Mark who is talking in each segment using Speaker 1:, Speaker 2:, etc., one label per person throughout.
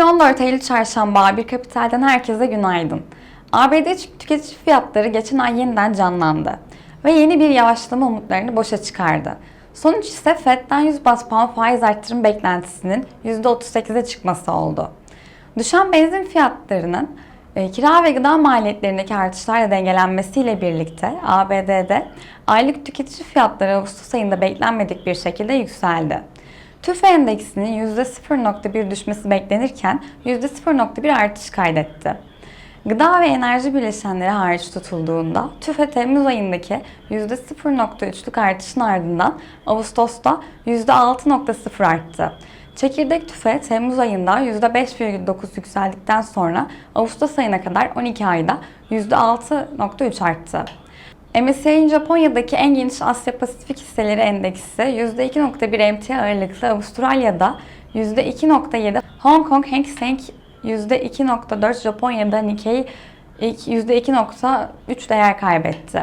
Speaker 1: 14 Eylül Çarşamba bir Kapital'den herkese günaydın. ABD tüketici fiyatları geçen ay yeniden canlandı ve yeni bir yavaşlama umutlarını boşa çıkardı. Sonuç ise Fed'den 100 bas puan faiz arttırım beklentisinin %38'e çıkması oldu. Düşen benzin fiyatlarının e, kira ve gıda maliyetlerindeki artışlarla dengelenmesiyle birlikte ABD'de aylık tüketici fiyatları Ağustos ayında beklenmedik bir şekilde yükseldi. TÜFE endeksinin %0.1 düşmesi beklenirken %0.1 artış kaydetti. Gıda ve enerji bileşenleri hariç tutulduğunda TÜFE Temmuz ayındaki %0.3'lük artışın ardından Ağustos'ta %6.0 arttı. Çekirdek tüfe Temmuz ayında %5,9 yükseldikten sonra Ağustos ayına kadar 12 ayda %6,3 arttı. MSCI'nin Japonya'daki en geniş Asya Pasifik hisseleri endeksi %2.1 emtia ağırlıklı Avustralya'da %2.7, Hong Kong Hang Seng %2.4, Japonya'da Nikkei %2.3 değer kaybetti.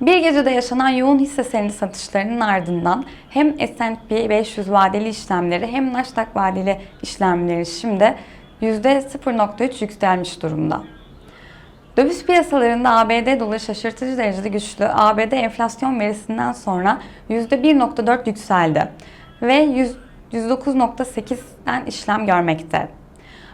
Speaker 1: Bir gecede yaşanan yoğun hisse senedi satışlarının ardından hem S&P 500 vadeli işlemleri hem Nasdaq vadeli işlemleri şimdi %0.3 yükselmiş durumda. Döviz piyasalarında ABD doları şaşırtıcı derecede güçlü. ABD enflasyon verisinden sonra %1.4 yükseldi ve 109.8'den işlem görmekte.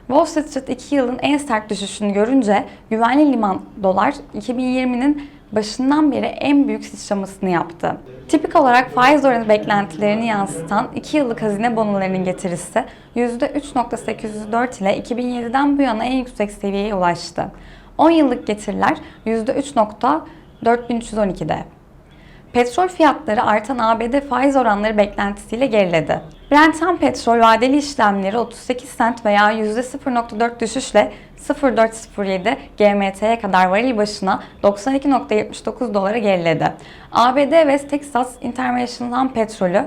Speaker 1: Wall Street 2 yılın en sert düşüşünü görünce güvenli liman dolar 2020'nin başından beri en büyük sıçramasını yaptı. Tipik olarak faiz oranı beklentilerini yansıtan 2 yıllık hazine bonolarının getirisi %3.804 ile 2007'den bu yana en yüksek seviyeye ulaştı. 10 yıllık getiriler %3.4312'de. Petrol fiyatları artan ABD faiz oranları beklentisiyle geriledi. Brent petrol vadeli işlemleri 38 cent veya %0.4 düşüşle 0.407 GMT'ye kadar varil başına 92.79 dolara geriledi. ABD West Texas International petrolü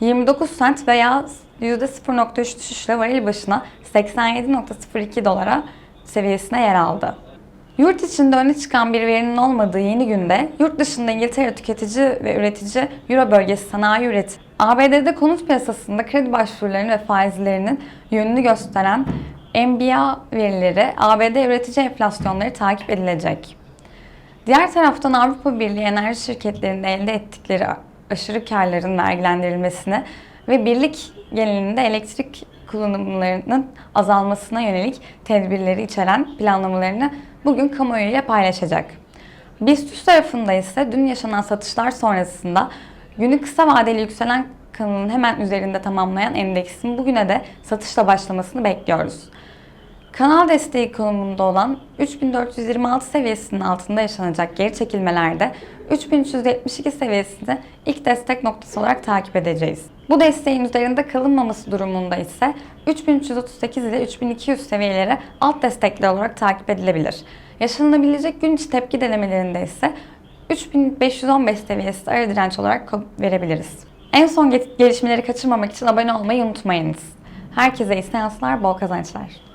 Speaker 1: 29 cent veya %0.3 düşüşle varil başına 87.02 dolara seviyesine yer aldı. Yurt içinde öne çıkan bir verinin olmadığı yeni günde, yurt dışında İngiltere tüketici ve üretici Euro bölgesi sanayi üretim, ABD'de konut piyasasında kredi başvurularının ve faizlerinin yönünü gösteren MBA verileri ABD üretici enflasyonları takip edilecek. Diğer taraftan Avrupa Birliği enerji şirketlerinin elde ettikleri aşırı karların vergilendirilmesine ve birlik genelinde elektrik kullanımlarının azalmasına yönelik tedbirleri içeren planlamalarını bugün kamuoyuyla paylaşacak. BIST tarafında ise dün yaşanan satışlar sonrasında günü kısa vadeli yükselen kanalın hemen üzerinde tamamlayan endeksin bugüne de satışla başlamasını bekliyoruz. Kanal desteği konumunda olan 3426 seviyesinin altında yaşanacak geri çekilmelerde 3372 seviyesini ilk destek noktası olarak takip edeceğiz. Bu desteğin üzerinde kalınmaması durumunda ise 3338 ile 3200 seviyeleri alt destekli olarak takip edilebilir. Yaşanabilecek gün içi tepki denemelerinde ise 3515 seviyesi ara direnç olarak verebiliriz. En son gelişmeleri kaçırmamak için abone olmayı unutmayınız. Herkese iyi seanslar, bol kazançlar.